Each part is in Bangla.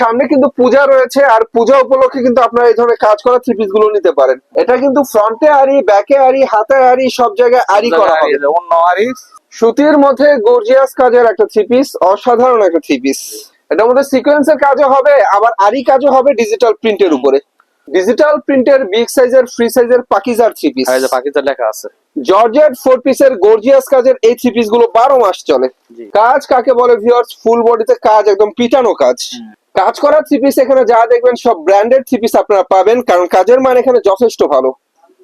সামনে কিন্তু পূজা রয়েছে আর পূজা উপলক্ষে কিন্তু আপনারা এই ধরনের কাজ করা থ্রি পিসগুলো নিতে পারেন। এটা কিন্তু ফ্রন্টে আরি ব্যাকে আরি হাতে আরি সব জায়গায় আরি করা হবে। অন্য আরি সুতির মধ্যে গর্জিয়াস কাজের একটা থ্রি পিস অসাধারণ একটা থ্রি পিস এটার মধ্যে সিকোয়েন্সের কাজও হবে আবার আরি কাজও হবে ডিজিটাল প্রিন্টের উপরে। ডিজিটাল প্রিন্টের বিগ সাইজের ফ্রি সাইজের পাকিজার থ্রি পিস এই যে পাকিস্তান লেখা আছে। জর্জেট ফোর পিসের গর্জিয়াস কাজের এই থ্রি পিসগুলো বারো মাস চলে। কাজ কাকে বলে ভিউয়ার্স ফুল বডিতে কাজ একদম পিটানো কাজ। কাজ করা থ্রি পিস এখানে যা দেখবেন সব ব্র্যান্ডেড থ্রি পিস আপনারা পাবেন কারণ কাজের মান এখানে যথেষ্ট ভালো।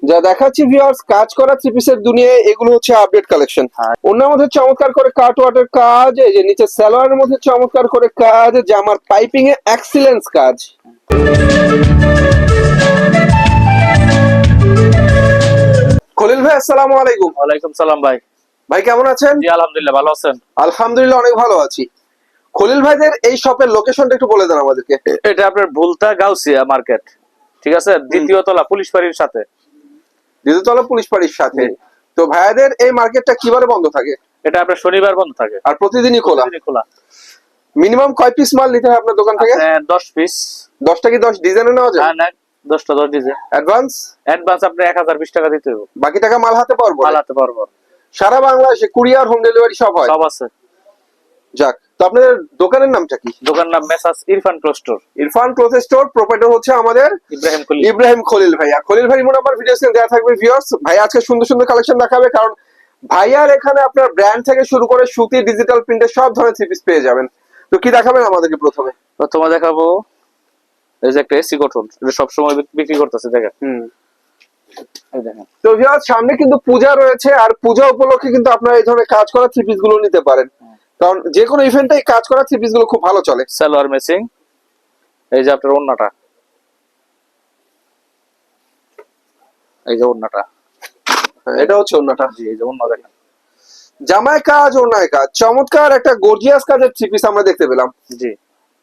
যা দেখাচ্ছি ভিউয়ার্স কাজ করা থ্রি পিসের দুনিয়ায় এগুলো হচ্ছে আপডেট কালেকশন। অন্যের মধ্যে চমৎকার করে কাট ওয়াটের কাজ এই যে নিচে সালোয়ারের মধ্যে চমৎকার করে কাজ জামার পাইপিং এ এক্সিলেন্স কাজ। খলিল ভাই আসসালামু আলাইকুম। ওয়ালাইকুম সালাম ভাই। ভাই কেমন আছেন? জি আলহামদুলিল্লাহ ভালো আছেন? আলহামদুলিল্লাহ অনেক ভালো আছি। খলিল ভাইদের এই শপের লোকেশনটা একটু বলে দেন আমাদেরকে। এটা আপনার ভুলতা গাউসিয়া মার্কেট ঠিক আছে? দ্বিতীয় তলা পুলিশ বাড়ির সাথে। দ্বিতীয়তলা পুলিশ পাড়ির সাথে। তো ভাইয়াদের এই মার্কেটটা কীভাবে বন্ধ থাকে? এটা আপনার শনিবার বন্ধ থাকে। আর প্রতিদিনই খোলা? প্রতিদিনই খোলা। মিনিমাম কয় পিস মাল নিতে হয় আপনার দোকান থেকে? আপনার দশ পিস দশটা কি দশ ডিজাইনে নেওয়া যায়? হ্যাঁ না দশটা দশ ডিজে অ্যাডভান্স অ্যাডভান্স আপনি টাকা দিতে হবে বাকি টাকা মাল হাতে পারব পালাতে পারব সারা বাংলাদেশে কুরিয়ার হোম ডেলিভারি সব হয়? সব আছে। যাক তো আপনাদের দোকানের নামটা কি? দোকান নাম messrs Irfan cloth store Irfan cloth store proprietor হচ্ছে আমাদের ইব্রাহিম কলি ইব্রাহিম খলিল ভাইয়া। খলিল ভাই মোট আমার ভিডিও দেওয়া থাকবে ভিউয়ার্স ভাই আজকে সুন্দর সুন্দর কালেকশন দেখাবে কারণ ভাইয়ার এখানে আপনার ব্র্যান্ড থেকে শুরু করে সুতি ডিজিটাল প্রিন্টের সব ধরনের থ্রি পিস পেয়ে যাবেন। তো কি দেখাবেন আমাদেরকে প্রথমে? প্রথমে দেখাবো এই যে একটা এসি কটন এটা সবসময় বিক- বিক্রি করতেছে দেখেন। হুম। তো ভিউয়ার্স সামনে কিন্তু পূজা রয়েছে আর পূজা উপলক্ষে কিন্তু আপনারা এই ধরনের কাজ করা থ্রি পিসগুলো নিতে পারেন। কারণ যে কোনো ইভেন্টে কাজ করা থ্রি পিসগুলো খুব ভালো চলে। সালোয়ার মেসিং এই যে আপনার ওন্নাটা এই যে ওন্নাটা এটা হচ্ছে অন্যটা জি এই যে ওন্না দেখেন। জামায় কাজ অন্যায় কাজ। চমৎকার একটা গর্জিয়াস কাজের থ্রি পিস আমরা দেখতে পেলাম। জি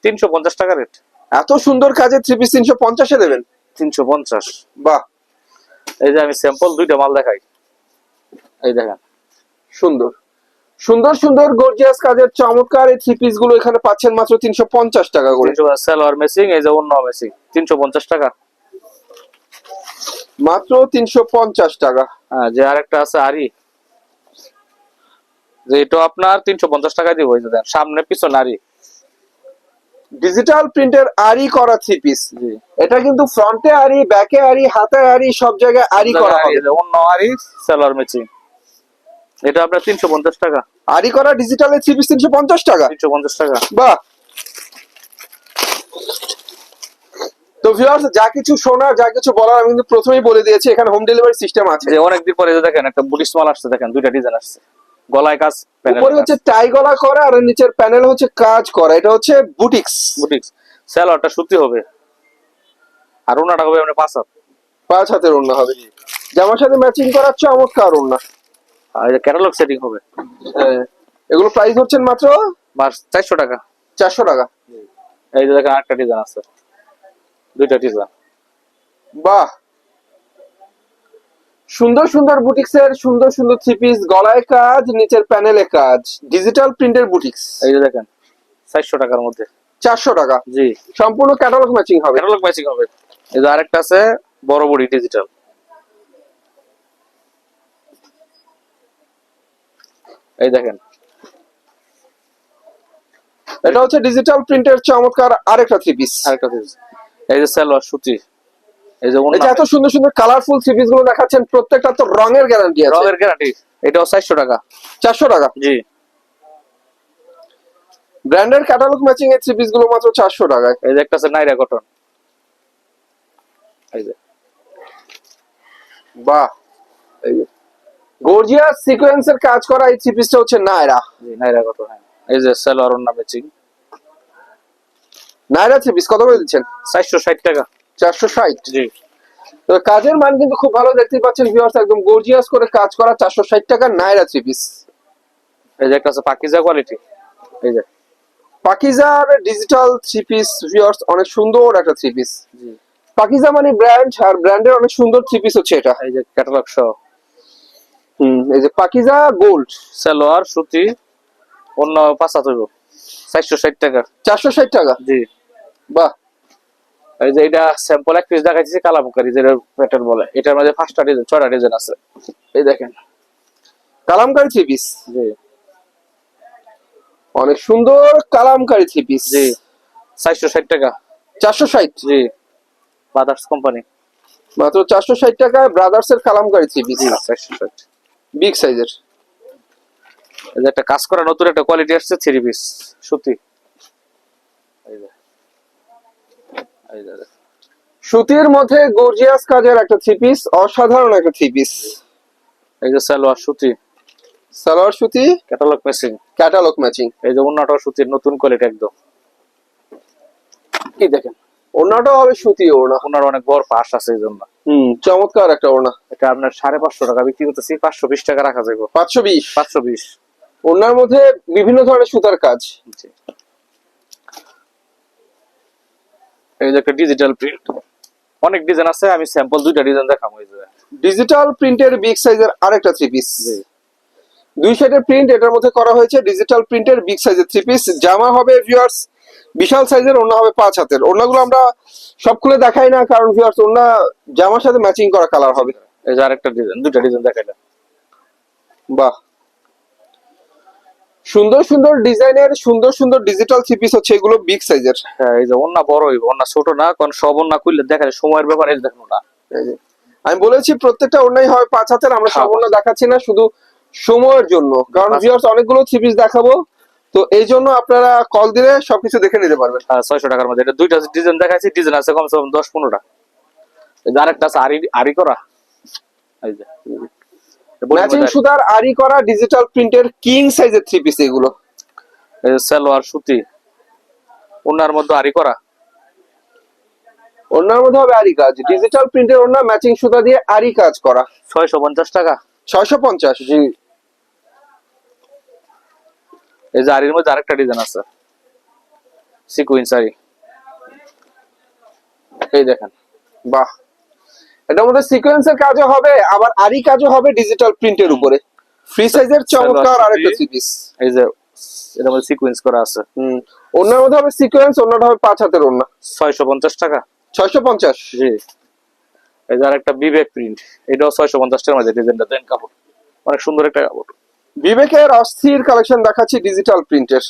তিনশো পঞ্চাশ টাকা রেট এত সুন্দর কাজের থ্রি পিস তিনশো পঞ্চাশে দেবেন? তিনশো পঞ্চাশ। বাহ। এই যে আমি স্যাম্পল দুইটা মাল দেখাই। এই দেখেন। সুন্দর। সুন্দর সুন্দর গর্জিয়াস কাজের চমৎকার এই থ্রি পিসগুলো এখানে পাচ্ছেন মাত্র তিনশো পঞ্চাশ টাকা করে। সালোয়ার মেসিং এই যে অন্য মেসিং তিনশো পঞ্চাশ টাকা। মাত্র তিনশো পঞ্চাশ টাকা। হ্যাঁ যে আরেকটা আছে আরি। যে এটা আপনার তিনশো পঞ্চাশ টাকা দিব এই যে সামনে পিছনে আরি। ডিজিটাল প্রিন্টের আরি করা থ্রি পিস এটা কিন্তু ফ্রন্টে আরি ব্যাকে আরি হাতে আরি সব জায়গায় আরি করা হবে। অন্য আরি সালোয়ার মেসিং এটা আপনার তিনশো পঞ্চাশ টাকা। আরি করা ডিজিটালের থ্রি পিস তিনশো পঞ্চাশ টাকা। তিনশো পঞ্চাশ টাকা। বাহ। তো ভিউয়ার্স যা কিছু শোনার যা কিছু বলার আমি কিন্তু প্রথমেই বলে দিয়েছি এখানে হোম ডেলিভারি সিস্টেম আছে। যে অনেকদিন পরে দেখেন একটা বুটিশ মাল আসছে দেখেন দুইটা ডিজাইন আসছে। গলায় কাজ উপরে হচ্ছে টাই গলা করা আর নিচের প্যানেল হচ্ছে কাজ করা। এটা হচ্ছে বুটিক্স বুটিক্স স্যালোয়ারটা সুতি হবে। আর ওনাটা হবে আপনার পাঁচ হাত। পাঁচ হাতের ওড়না হবে। জামার সাথে ম্যাচিং করা চমৎকার ওড়না। আর ক্যাটালগ সেটিং হবে। হ্যাঁ। এগুলো প্রাইস হচ্ছেন মাত্র? চারশো টাকা। চারশো টাকা। এই যে দেখেন আরেকটা ডিজাইন আছে। দুইটা ডিজাইন বাহ! সুন্দর সুন্দর বুটিক্স এর সুন্দর সুন্দর থ্রি পিস গলায় কাজ নিচের প্যানেলে কাজ। ডিজিটাল প্রিন্টের বুটিক্স এই যে দেখেন চারশো টাকার মধ্যে। চারশো টাকা। জি। সম্পূর্ণ ক্যাটালগ ম্যাচিং হবে। ক্যাটালগ ম্যাচিং হবে। এই যে আরেকটা আছে বড় বড়ি ডিজিটাল এই দেখেন। এটা হচ্ছে ডিজিটাল প্রিন্টের চমৎকার আরেকটা থ্রি পিস আরেকটা piece। এই যে সালোয়ার সুতি। এই যে এই যে এত সুন্দর সুন্দর কালারফুল থ্রি পিসগুলো দেখাচ্ছেন প্রত্যেকটা তো রঙের গ্যারান্টি আছে। রঙের গ্যারান্টি এটাও চারশো টাকা। চারশো টাকা? জি। ব্র্যান্ডের ক্যাটালগ ম্যাচিং এর থ্রি পিসগুলো মাত্র চারশো টাকায়। এই যে একটা আছে নাইরা কটন এই যে। বাহ! গর্জিয়াস সিকোয়েন্সের কাজ করা এই থ্রি পিসটা হচ্ছে নায়রা। জি নাইরা কটন হ্যাঁ। এই যে সালোয়ার ওন্না ম্যাচিং নায়রা থ্রি পিস কত করে দিচ্ছেন? চারশো ষাট টাকা। চারশো ষাট? জি। তো কাজের মান কিন্তু খুব ভালো দেখতেই পাচ্ছেন ভিউয়ার্স একদম গর্জিয়াস করে কাজ করা চারশো ষাট টাকা নায়রা থ্রি পিস এই যে একটা আছে পাকিজা কোয়ালিটি এই যে। পাকিজার ডিজিটাল থ্রি পিস ভিউয়ার্স অনেক সুন্দর একটা থ্রি পিস জি। পাকিজা মানে ব্র্যান্ড আর ব্র্যান্ডের অনেক সুন্দর থ্রি পিস হচ্ছে এটা। এই যে ক্যাটালগ সহ। হুম এই যে পাকিজা গোল্ড। সালোয়ার সুতি অন্য পাঁচ হইব। চারশো ষাট টাকা। চারশো ষাট টাকা? জি। বাহ। এই যে এটা স্যাম্পল এক পিস দেখাইছি কালামকারি যেটা প্যাটার্ন বলে। এটার মধ্যে পাঁচটা ডিজাইন ছয়টা ডিজাইন আছে। এই দেখেন। কালামকারি থ্রি পিস জি। অনেক সুন্দর কালামকারি থ্রি পিস জি। চারশো ষাট টাকা। চারশো ষাট? জি। বাদার্স কোম্পানি মাত্র চারশো ষাট টাকায় ব্রাদার্স এর কালামকারি থ্রি পিস চারশো ষাট। বিগ সাইজের এই যে একটা কাজ করা নতুন একটা কোয়ালিটি আসছে থ্রি পিস সুতি। সুতির মধ্যে গর্জিয়াস কাজের একটা থ্রি পিস অসাধারণ একটা থ্রি পিস এই যে সালোয়ার সুতি। সালোয়ার সুতি ক্যাটালগ মেশিন ক্যাটালগ ম্যাচিং এই যে উন্নাটা সুতির নতুন কোয়ালিটি একদম। কি দেখেন ওড়নাটাও হবে সুতি ওড়না। ওনার অনেক বড় পাশ আছে এই জন্য। হুম চমৎকার একটা ওড়না। এটা আপনার সাড়ে পাঁচশো টাকা বিক্রি করতেছি পাঁচশো বিশ টাকা রাখা যাবে পাঁচশো বিশ? পাঁচশো বিশ। মধ্যে বিভিন্ন ধরনের সুতার কাজ। এই যে একটা ডিজিটাল প্রিন্ট অনেক ডিজাইন আছে আমি স্যাম্পল দুইটা ডিজাইন দেখাবো এই যে। ডিজিটাল প্রিন্টের বিগ সাইজের আরেকটা থ্রি পিস দুই সাইডের প্রিন্ট এটার মধ্যে করা হয়েছে ডিজিটাল প্রিন্টের বিগ সাইজের থ্রি পিস জামা হবে ভিউয়ার্স বিশাল সাইজের ওড়না হবে পাঁচ হাতের। ওড়নাগুলো আমরা সব খুলে দেখাই না কারণ ভিউয়ার্স ওড়না জামার সাথে ম্যাচিং করা কালার হবে। এই যে আরেকটা ডিজাইন ডিজাইন দেখাইলাম বাহ। সুন্দর সুন্দর ডিজাইনের সুন্দর সুন্দর ডিজিটাল থ্রি পিস হচ্ছে এগুলো বিগ সাইজের হ্যাঁ এই যে অন্যা বড় অন্যা ছোট না কারণ সব অন্যা খুললে দেখা যায় সময়ের ব্যাপার এই যে দেখুন না আমি বলেছি প্রত্যেকটা ওড়নাই হবে পাঁচ হাতের আমরা সব হ্যাঁ। ওড়না দেখাচ্ছি না শুধু সময়ের জন্য। কারণ ভিউয়ার্স অনেকগুলো থ্রি পিস দেখাবো। তো এই জন্য আপনারা কল দিলে সবকিছু দেখে নিতে পারবেন। ছয়শো টাকার মধ্যে। এটা দুইটা ডিজাইন দেখাইছি ডিজাইন আছে কমসে কম দশ পনেরোটা। আরেকটা আছে আরি আরি করা এই যে। ম্যাচিং সুতার আরি করা ডিজিটাল প্রিন্টের কিং সাইজের থ্রি পিস এগুলো। সালোয়ার সুতি। ওনার মধ্যে আরি করা ওড়নার মধ্যে হবে আরি কাজ। ডিজিটাল প্রিন্টের ওড়না ম্যাচিং সুতা দিয়ে আরি কাজ করা। ছয়শো পঞ্চাশ টাকা। ছয়শো পঞ্চাশ। জি। এই যে আরির মধ্যে আরেকটা ডিজাইন আছে। সিকুইন্স আরি। এই দেখেন। বাহ। এটার মধ্যে সিকোয়েন্সের কাজও হবে আবার আরি কাজও হবে ডিজিটাল প্রিন্টের উপরে। ফ্রি সাইজের চমৎকার আরেকটা সুতি। থ্রি পিস এই যে মধ্যে সিকুয়েন্স করা আছে। হুম। ওড়নার মধ্যে হবে সিকোয়েন্স ওড়নাটা হবে পাঁচ হাতের ছয়শো পঞ্চাশ টাকা। ছয়শো পঞ্চাশ। জি। এই যে আরেকটা বিবেক প্রিন্ট এটাও ছয়শো পঞ্চাশ টাকার মধ্যে ডিজাইনটা দেন কাপড়। অনেক সুন্দর একটা কাপড়। বিবেকের অস্থির কালেকশন দেখাচ্ছি ডিজিটাল প্রিন্টের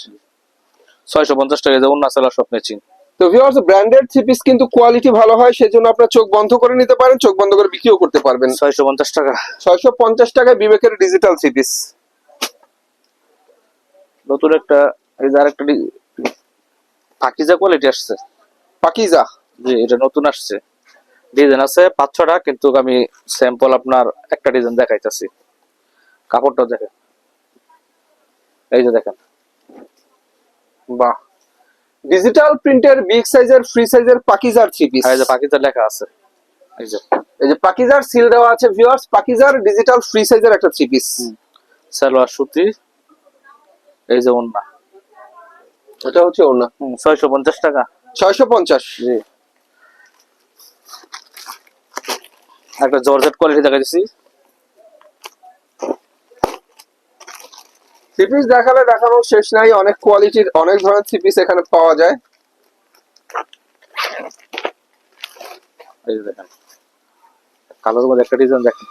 ছয়শো পঞ্চাশ টাকা এই যে অন্য সেলার সব ম্যাচিং তো ভিউয়ার্স ব্র্যান্ডেড থ্রি পিস কিন্তু কোয়ালিটি ভালো হয় সেজন্য আপনার চোখ বন্ধ করে নিতে পারেন চোখ বন্ধ করে বিক্রিও করতে পারবেন। ছয়শো পঞ্চাশ টাকা। ছয়শো পঞ্চাশ টাকায় বিবেকের ডিজিটাল থ্রি পিস নতুন একটা এই যে আরেকটা পাকিজা কোয়ালিটি আসছে। পাকিজা। জি এটা নতুন আসছে। ডিজাইন আছে পাঁচ ছটা কিন্তু আমি স্যাম্পল আপনার একটা ডিজাইন দেখাইতেছি। কাপড়টা দেখেন। এই যে দেখেন। বাহ। ডিজিটাল প্রিন্টের বিগ সাইজের ফ্রি সাইজের পাকিজার থ্রি পিস এই যে পাকিজা লেখা আছে। এই যে এই যে পাকিজার সিল দেওয়া আছে ভিউয়ার্স পাকিজার ডিজিটাল ফ্রি সাইজের একটা থ্রি পিস সালোয়ার সুতি এই যে ওন্না। এটা হচ্ছে ছয়শো পঞ্চাশ টাকা। ছয়শো পঞ্চাশ। জি। একটা জর্জেট কোয়ালিটি দেখাইছি থ্রি পিস দেখালে দেখানো শেষ নাই অনেক কোয়ালিটির অনেক ধরনের থ্রি পিস এখানে পাওয়া যায়। এই দেখেন। কালোর মধ্যে একটা ডিজাইন দেখেন।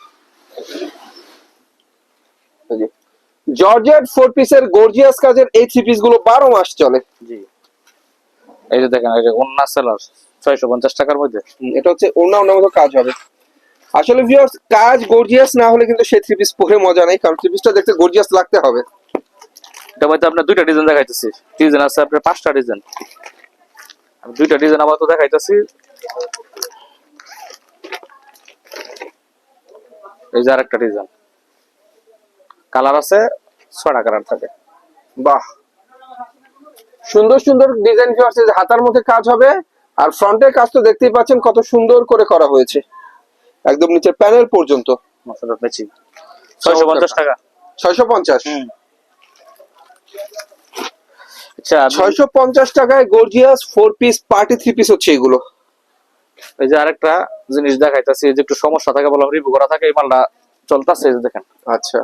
জর্জেট ফোর পিসের গর্জিয়াস কাজের এই থ্রি পিসগুলো বারো মাস চলে। জি। এই যে দেখেন যে ওন্না সেলার ছয়শো পঞ্চাশ টাকার মধ্যে। এটা হচ্ছে অন্য অন্য মতো কাজ হবে। আসলে ভিউয়ার্স কাজ গর্জিয়াস না হলে কিন্তু সেই থ্রি পিস পরে মজা নেই কারণ থ্রি পিসটা দেখতে গর্জিয়াস লাগতে হবে। এটা মধ্যে আপনার দুইটা ডিজাইন দেখাইতেছি। ডিজাইন আছে আপনার পাঁচটা ডিজাইন আমি দুইটা ডিজাইন আবার তো দেখাইতেছি। এই যে আরেকটা ডিজাইন কালার আছে কালার থাকে। বাহ! সুন্দর সুন্দর ডিজাইন ভিউয়ার্স হাতার মধ্যে কাজ হবে। আর ফ্রন্টের কাজ তো দেখতেই পাচ্ছেন কত সুন্দর করে করা হয়েছে। একদম নিচের প্যানেল পর্যন্ত। মশলা পঞ্চাশ টাকা ছয়শো পঞ্চাশ। আচ্ছা ছয়শো পঞ্চাশ টাকায় gorgeous four piece party three piece হচ্ছে এগুলো। এই যে আরেকটা জিনিস দেখাইতেছি যে একটু সমস্যা থাকে বললাম রিভিউ করা থাকে এই মালটা চলতেছে দেখেন। আচ্ছা।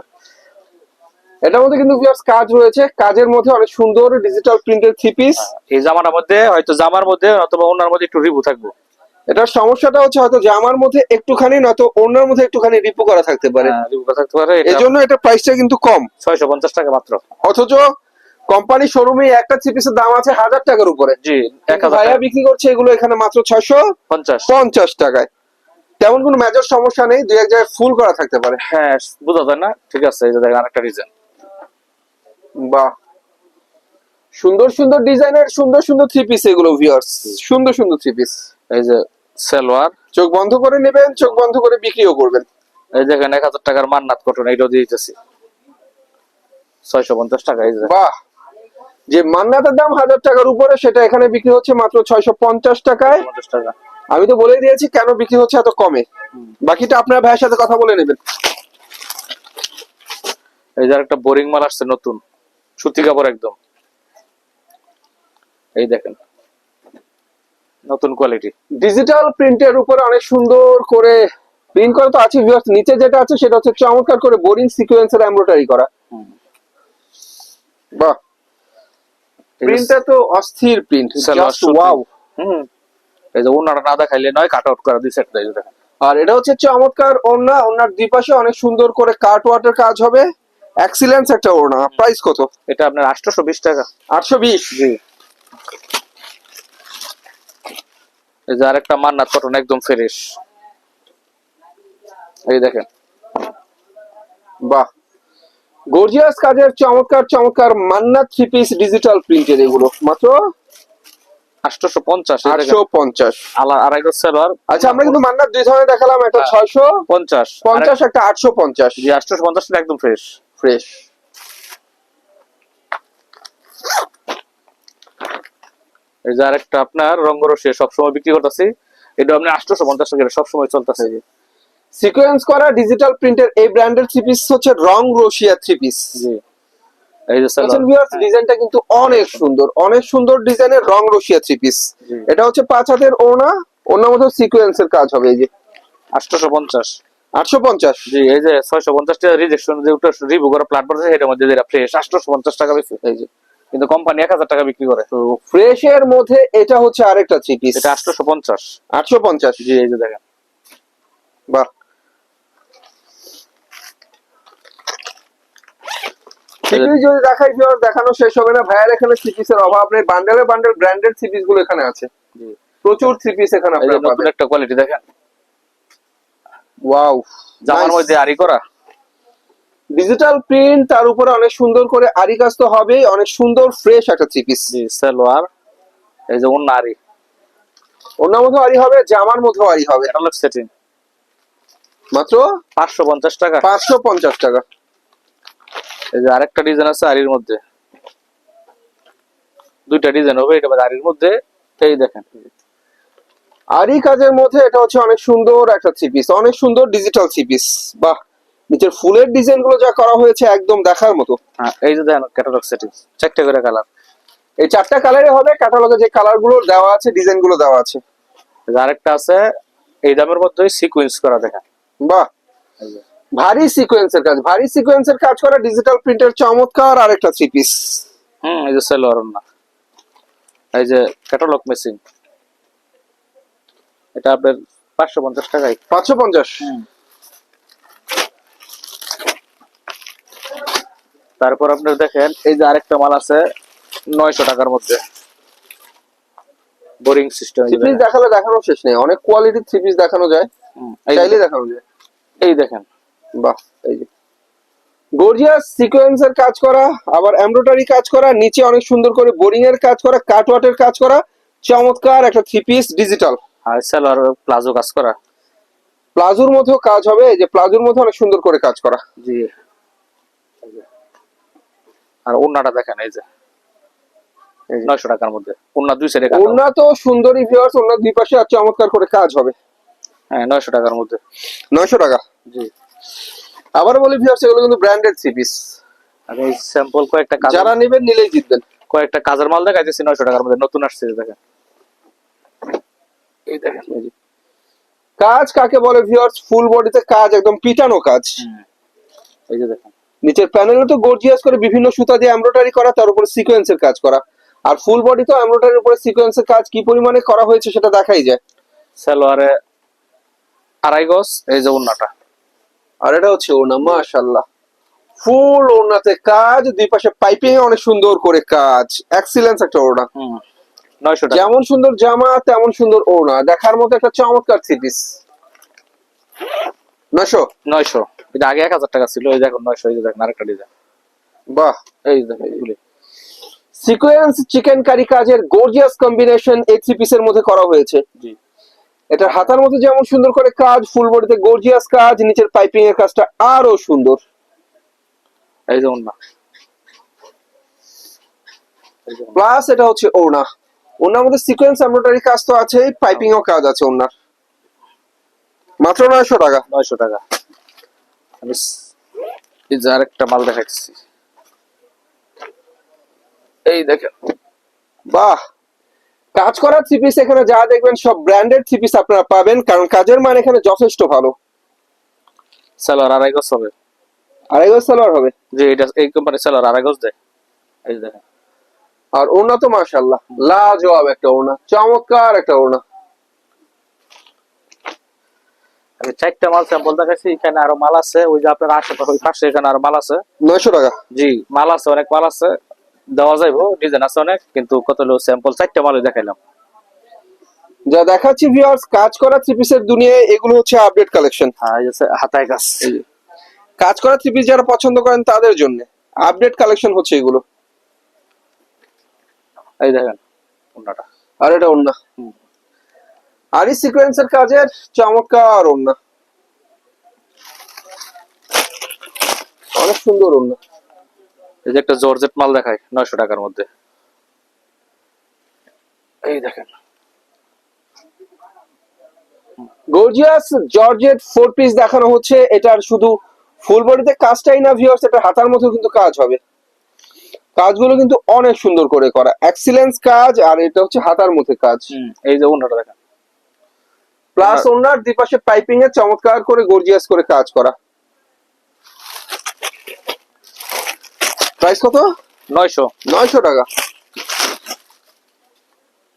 এটার মধ্যে কিন্তু ভিউয়ার্স কাজ রয়েছে কাজের মধ্যে অনেক সুন্দর ডিজিটাল প্রিন্টের থ্রি পিস এই জামাটার মধ্যে হয়তো জামার মধ্যে অথবা ওনার মধ্যে একটু রিভু থাকব। এটার সমস্যাটা হচ্ছে হয়তো জামার মধ্যে একটুখানি নয়তো অন্যের মধ্যে একটুখানি রিপু করা থাকতে পারে। হ্যাঁ, থাকতে পারে এই জন্য এটা প্রাইসটা কিন্তু কম। ছয়শো পঞ্চাশ টাকা মাত্র। অথচ কোম্পানি শোরুমে একটা থ্রি পিসের দাম আছে হাজার টাকার উপরে। জি এক হাজার ভাইয়া বিক্রি করছে এগুলো এখানে মাত্র ছয়শো পঞ্চাশ পঞ্চাশ টাকায়। তেমন কোনো মেজর সমস্যা নেই দুই এক জায়গায় ফুল করা থাকতে পারে। হ্যাঁ বোঝা যায় না। ঠিক আছে এই যে দেখেন আরেকটা ডিজাইন বাহ। সুন্দর সুন্দর ডিজাইনের সুন্দর সুন্দর থ্রি পিস এগুলো ভিউয়ার্স সুন্দর সুন্দর থ্রি পিস এই যে সালোয়ার। চোখ বন্ধ করে নেবেন চোখ বন্ধ করে বিক্রিও করবেন। এই দেখেন এক হাজার টাকার মান্নাত কটন এইটাও দিয়ে দিতেছি। ছয়শো পঞ্চাশ টাকা এই বাহ! যে মান্নাতের দাম হাজার টাকার উপরে সেটা এখানে বিক্রি হচ্ছে মাত্র ছয়শো পঞ্চাশ টাকায়। পঞ্চাশ টাকা। আমি তো বলেই দিয়েছি কেন বিক্রি হচ্ছে এত কমে? বাকিটা আপনার ভাইয়ের সাথে কথা বলে নেবেন। এই যে একটা বোরিং মাল আসছে নতুন সুতি কাপড় একদম। এই দেখেন। নতুন কোয়ালিটি ডিজিটাল প্রিন্টের উপরে অনেক সুন্দর করে প্রিন্ট করা তো আছে ভিউয়ার্স নিচে যেটা আছে সেটা হচ্ছে চমৎকার করে বোরিং সিকোয়েন্সের এমব্রয়ডারি করা। বাহ। প্রিন্টটা তো অস্থির প্রিন্ট জাস্ট। ওয়াও হুম। এই যে ওনারা না দেখাইলে নয় কাট আউট করা দিছে একটা দেখেন। আর এটা হচ্ছে চমৎকার ওড়না ওড়নার দুই পাশে অনেক সুন্দর করে কাট ওয়াটার কাজ হবে। এক্সিলেন্স একটা ওড়না প্রাইস কত? এটা আপনার আটশোশো বিশ টাকা। আটশো বিশ। জি। এই যে আরেকটা মান্নাত কটন একদম ফ্রেশ এই দেখেন। বাহ। গর্জিয়াস কাজের চমৎকার চমৎকার মান্না থ্রি পিস ডিজিটাল প্রিন্টের এগুলো। মাত্র? আটশোশো পঞ্চাশ আটশো পঞ্চাশ আড়াই গজ সালোয়ার আচ্ছা আমরা কিন্তু মান্নার দুই ধরনের দেখালাম একটা হ্যাঁ। ছয়শো পঞ্চাশ। পঞ্চাশ একটা আটশো পঞ্চাশ জি আটশোশো পঞ্চাশ একদম ফ্রেশ ফ্রেশ এই যে আরেকটা আপনার রঙ্গরসে সবসময় বিক্রি করতেছি। এটা আপনি আটশোশো পঞ্চাশ টাকা সবসময় চলতেছে। সিকোয়েন্স করা ডিজিটাল প্রিন্টের এই ব্র্যান্ডের থ্রি পিস হচ্ছে রং রশিয়া থ্রি পিস। জি। সালোয়ার ডিজাইনটা কিন্তু অনেক সুন্দর অনেক সুন্দর ডিজাইনের রং রশিয়া থ্রি পিস। এটা হচ্ছে পাঁচ হাতের ওড়না ওড়নার মধ্যে সিকোয়েন্সের কাজ হবে এই যে। আটশোশো পঞ্চাশ। আটশো পঞ্চাশ জি এই যে ছয়শো পঞ্চাশ টাকা রিজেকশন যে ওটা রিভিউ করা প্ল্যাটফর্ম আছে এটার মধ্যে যেটা ফ্রেশ আটশোশো পঞ্চাশ টাকা বেশি। এই যে। কিন্তু কোম্পানি এক হাজার টাকা বিক্রি করে। তো ফ্রেশের মধ্যে এটা হচ্ছে আরেকটা থ্রি পিস এটা আটশোশো পঞ্চাশ। আটশো পঞ্চাশ। জি এই যে দেখেন। বাহ। সিপিস যদি দেখাই ভিউয়ার দেখানো শেষ হবে না। ভাইয়ার এখানে এর অভাব নেই। বান্ডেলে বান্ডেল ব্র্যান্ডেডগুলো এখানে আছে। প্রচুর এখানে আপনারা পাবেন। একটা কোয়ালিটি দেখেন। ওয়াও জামার মধ্যে আরি করা। ডিজিটাল প্রিন্ট তার উপরে অনেক সুন্দর করে আরি কাজ তো হবেই অনেক সুন্দর ফ্রেশ একটা সিপিস জি সালোয়ার এই যে অন্য আরি মধ্যে আরি হবে জামার মধ্যে আরি হবে। ক্যাটালগ সেটিং মাত্র? পাঁচশো পঞ্চাশ টাকা। পাঁচশো পঞ্চাশ টাকা। এই যে আরেকটা ডিজাইন আছে আরির মধ্যে। দুইটা ডিজাইন হবে এটা আরির মধ্যে। এই দেখেন। আরি কাজের মধ্যে এটা হচ্ছে অনেক সুন্দর একটা থ্রি পিস অনেক সুন্দর ডিজিটাল থ্রি পিস বাহ! নিচের ফুলের ডিজাইনগুলো যা করা হয়েছে একদম দেখার মতো। হ্যাঁ এই যে দেখেন ক্যাটালগ সেটিং চারটে করে কালার এই চারটা কালারে হবে ক্যাটালগে যে কালারগুলো দেওয়া আছে ডিজাইনগুলো দেওয়া আছে। আরেকটা আছে এই দামের মধ্যে সিকুয়েন্স করা দেখেন। বাহ! ভারী সিকোয়েন্সের কাজ। ভারী সিকোয়েন্সের কাজ করা ডিজিটাল প্রিন্টের চমৎকার আরেকটা থ্রি পিস হুম এই যে সালোয়ার না এই যে ক্যাটালগ মেশিন এটা আপনার পাঁচশো পঞ্চাশ টাকায়। পাঁচশো পঞ্চাশ। তারপর আপনার দেখেন এই যে আরেকটা মাল আছে নয়শো টাকার মধ্যে। বোরিং সিস্টেম থ্রি পিস দেখালে দেখানো শেষ নেই। অনেক কোয়ালিটির থ্রি পিস দেখানো যায়। চাইলে দেখানো। যায়। এই দেখেন। বাহ এই যে। গর্জিয়াস সিকোয়েন্সের কাজ করা আবার এমব্রয়ডারি কাজ করা নিচে অনেক সুন্দর করে বোরিং এর কাজ করা কাটওয়াটের কাজ করা চমৎকার একটা থ্রি পিস ডিজিটাল আর সালোয়ার প্লাজো কাজ করা। প্লাজোর মধ্যেও কাজ হবে এই যে প্লাজোর মধ্যে অনেক সুন্দর করে কাজ করা। জি। আর ওন্নাটা দেখেন এই যে। এই নয়শো টাকার মধ্যে। ওন্না দুই সাইডে ওড়না তো সুন্দরী ভিউয়ার্স ওড়নার দুই পাশে আর চমৎকার করে কাজ হবে। হ্যাঁ নয়শো টাকার মধ্যে। নয়শো টাকা? জি। আবার বলি ভিউয়ার্স এগুলো কিন্তু ব্র্যান্ডেড থ্রি পিস আর এই স্যাম্পল কয়েকটা কাজ যারা নেবেন নিলেই জিতবেন। কয়েকটা কাজের মাল দেখাইতেছি নয়শো টাকার মধ্যে নতুন আসছে দেখেন। এই দেখেন। কাজ কাকে বলে ভিউয়ার্স ফুল বডিতে কাজ একদম পিটানো কাজ। এই যে দেখেন। নিচের প্যানেলে তো গর্জিয়াস করে বিভিন্ন সুতা দিয়ে এমব্রয়ডারি করা তার উপরে সিকোয়েন্সের কাজ করা। আর ফুল বডি তো এমব্রয়ডারির উপরে সিকোয়েন্সের কাজ কি পরিমাণে করা হয়েছে সেটা দেখাই যায়। সালোয়ারে আড়াই গজ এই যে উন্নাটা আর এটা হচ্ছে ওনা মাশাল্লাহ ফুল ওনাতে কাজ দুই পাশে পাইপিং অনেক সুন্দর করে কাজ। এক্সিলেন্স একটা ওড়না। নয়শো টাকা। যেমন সুন্দর জামা তেমন সুন্দর ওড়না। দেখার মতো একটা চমৎকার থ্রি পিস নশো নয়শো। এটা আগে এক হাজার টাকা ছিল এই দেখুন নয়শো এই দেখেন আরেকটা ডিজাইন বাহ। এই এগুলি। সিকোয়েন্স চিকেন কারি কাজের গর্জিয়াস কম্বিনেশন এই থ্রি পিসের মধ্যে করা হয়েছে। জি। এটার হাতার মধ্যে যেমন সুন্দর করে কাজ ফুল বডিতে গর্জিয়াস কাজ নিচের পাইপিং এর কাজটা আরও সুন্দর। এই যে উন্না এই যে উন্না। প্লাস এটা হচ্ছে ওড়না। ওনার মধ্যে সিকোয়েন্স এমব্রয়ডারি কাজ তো আছে পাইপিং ও কাজ আছে ওনার মাত্র নয়শো টাকা। নয়শো টাকা। আমি এই যে আরেকটা মাল দেখাচ্ছি এই দেখেন। বাহ! কাজ করা থ্রি পিস এখানে যা দেখবেন সব ব্র্যান্ডেড থ্রি পিস আপনারা পাবেন কারণ কাজের মান এখানে যথেষ্ট ভালো। সালোয়ার আড়াই গজ হবে। আড়াই গজ সালোয়ার হবে? যে এটা এই কোম্পানি সালোয়ার আড়াই গজ দেয়। এই দেখেন। আর ওড়না তো মাশাল্লাহ লাজবাব একটা ওড়না চমৎকার একটা ওড়না। আমি চারটা মাল স্যাম্পল দেখাচ্ছি এখানে আরও মাল আছে ওই যে আপনার আশেপাশে ওই পাশে এখানে আরও মাল আছে। নয়শো টাকা? জি মাল আছে অনেক মাল আছে দেওয়া যাইবো ডিজাইন আছে অনেক কিন্তু কত হলো স্যাম্পল চারটা মালই দেখাইলাম। যা দেখাচ্ছি ভিউয়ার্স কাজ করা থ্রি পিসের দুনিয়ায় এগুলো হচ্ছে আপডেট কালেকশন হ্যাঁ হাতায় গাছ এই যে কাজ করা থ্রি পিস যারা পছন্দ করেন তাদের জন্য আপডেট কালেকশন হচ্ছে এগুলো। এই দেখেন উন্নাটা আর এটা ওড়না হুম। আরই সিকোয়েন্সের কাজের চমৎকার ওড়না। অনেক সুন্দর ওড়না। এই যে একটা জর্জেট মাল দেখায় নয়শো টাকার মধ্যে। এই দেখেন। গর্জিয়াস জর্জেট ফোর পিস দেখানো হচ্ছে। এটার শুধু ফুল বডিতে কাজটাই না ভিউয়ার্স এটা হাতার মধ্যেও কিন্তু কাজ হবে। কাজগুলো কিন্তু অনেক সুন্দর করে করা। এক্সিলেন্স কাজ আর এটা হচ্ছে হাতার মধ্যে কাজ। এই যে উন্নাটা দেখেন। প্লাস ওনার দুপাশে পাইপিং এ চমৎকার করে গর্জিয়াস করে কাজ করা। প্রাইস কত? নয়শো। নয়শো টাকা।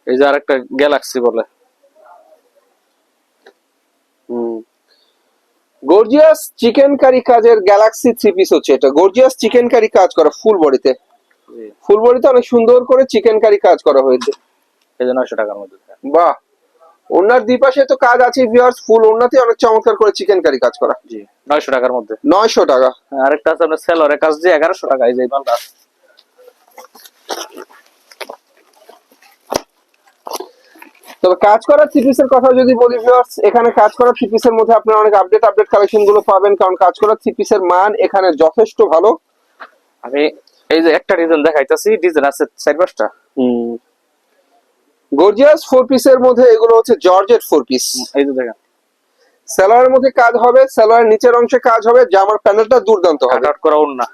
এই যে আরেকটা গ্যালাক্সি বলে। গর্জিয়াস চিকেন কারি কাজের গ্যালাক্সি থ্রি পিস হচ্ছে এটা। গর্জিয়াস চিকেন কারি কাজ করা ফুল বডিতে ফুল বডিতে অনেক সুন্দর করে চিকেন কারি কাজ করা হয়েছে। এই যে নয়শো টাকার মধ্যে। বাহ! ওনার দুই পাশে তো কাজ আছে ভিউয়ার্স ফুল ওনাতে অনেক চমৎকার করে চিকেন কারি কাজ করা। জি নয়শো টাকার মধ্যে। নয়শো টাকা। হ্যাঁ, আরেকটা আছে আপনার সেলরের কাজ দিয়ে এগারোশো টাকা এই যে মালটা। তবে কাজ করা থ্রি পিসের কথা যদি বলি ভিউয়ার্স এখানে কাজ করা থ্রি পিসের মধ্যে আপনারা অনেক আপডেট আপডেট কালেকশনগুলো পাবেন কারণ কাজ করা থ্রি পিসের মান এখানে যথেষ্ট ভালো। আমি এই যে একটা ডিজাইন দেখাইতেছি ডিজাইন আছে চার পাঁচটা। গর্জিয়াস ফোর পিসের মধ্যে এগুলো হচ্ছে জর্জেট ফোর পিস এই যে দেখেন। সালোয়ারের মধ্যে কাজ হবে সালোয়ারের নিচের অংশে কাজ হবে জামার প্যানেলটা দুর্দান্ত হবে। কাট করা উন্না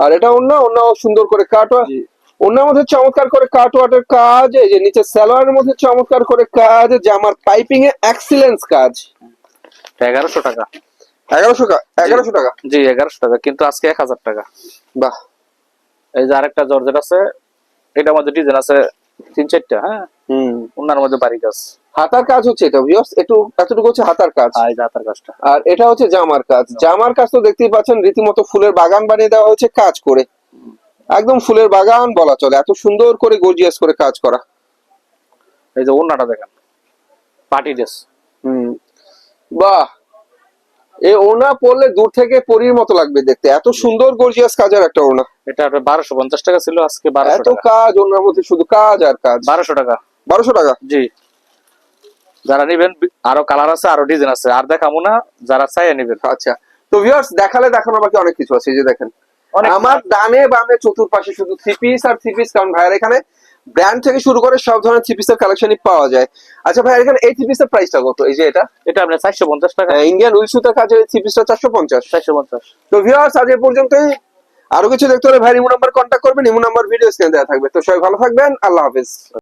আর এটা অন্য অন্য সুন্দর করে কাটওয়া জি। অন্যের মধ্যে চমৎকার করে কাট কাটওয়াটের কাজ এই যে নিচে সালোয়ারের মধ্যে চমৎকার করে কাজ জামার পাইপিং এ এক্সিলেন্স কাজ। এগারোশো টাকা। এগারোশো টাকা এগারোশো টাকা? জি এগারোশো টাকা কিন্তু আজকে এক হাজার টাকা। বাহ। এই যে আরেকটা জর্জেট আছে এটার মধ্যে ডিজাইন আছে তিন চারটা হ্যাঁ? হুম। উন্নার মধ্যে বাড়ি গাছ হাতার কাজ হচ্ছে এটা ভিউয়ার্স একটু এতটুকু হচ্ছে হাতার কাজ। এই হাতার কাজটা। আর এটা হচ্ছে জামার কাজ। জামার কাজ তো দেখতেই পাচ্ছেন রীতিমতো ফুলের বাগান বানিয়ে দেওয়া হচ্ছে কাজ করে। একদম ফুলের বাগান বলা চলে এত সুন্দর করে গর্জিয়াস করে কাজ করা। এই যে উন্নাটা দেখেন পার্টি ড্রেস। হুম। বাহ! এই ওনা পরলে দূর থেকে পরীর মতো লাগবে দেখতে। এত সুন্দর গর্জিয়াস কাজের একটা ওনা। এটা বারোশো পঞ্চাশ টাকা ছিল আজকে বারোশো এত কাজ ওনার মধ্যে শুধু কাজ আর কাজ। বারোশো টাকা। বারোশো টাকা? জি। যারা নিবেন আরও কালার আছে আরও ডিজাইন আছে। আর দেখাবো না যারা চাইয়ে নিবেন। আচ্ছা। তো ভিউয়ার্স দেখালে দেখানো বাকি অনেক কিছু আছে এই যে দেখেন। আমার ডানে বামে চতুর্পাশে শুধু থ্রি পিস আর থ্রি পিস কারণ ভাইয়ের এখানে ব্র্যান্ড থেকে শুরু করে সব ধরনের থ্রি পিসের কালেকশনই পাওয়া যায়। আচ্ছা ভাই এখানে এই থ্রি পিসের প্রাইসটা কত? এই যে এটা? এটা আপনার চারশো পঞ্চাশ টাকা। ইন্ডিয়ান উইল সুতার কাজে থ্রি পিসটা চারশো পঞ্চাশ। চারশো পঞ্চাশ। তো ভিউয়ার্স আজ এ পর্যন্তই। আরও কিছু দেখতে হলে ভাই ইমো নাম্বার কন্ট্যাক্ট করবেন ইমো নাম্বার ভিডিও স্ক্রিনে দেওয়া থাকবে। তো সবাই ভালো থাকবেন আল্লাহ হাফিজ।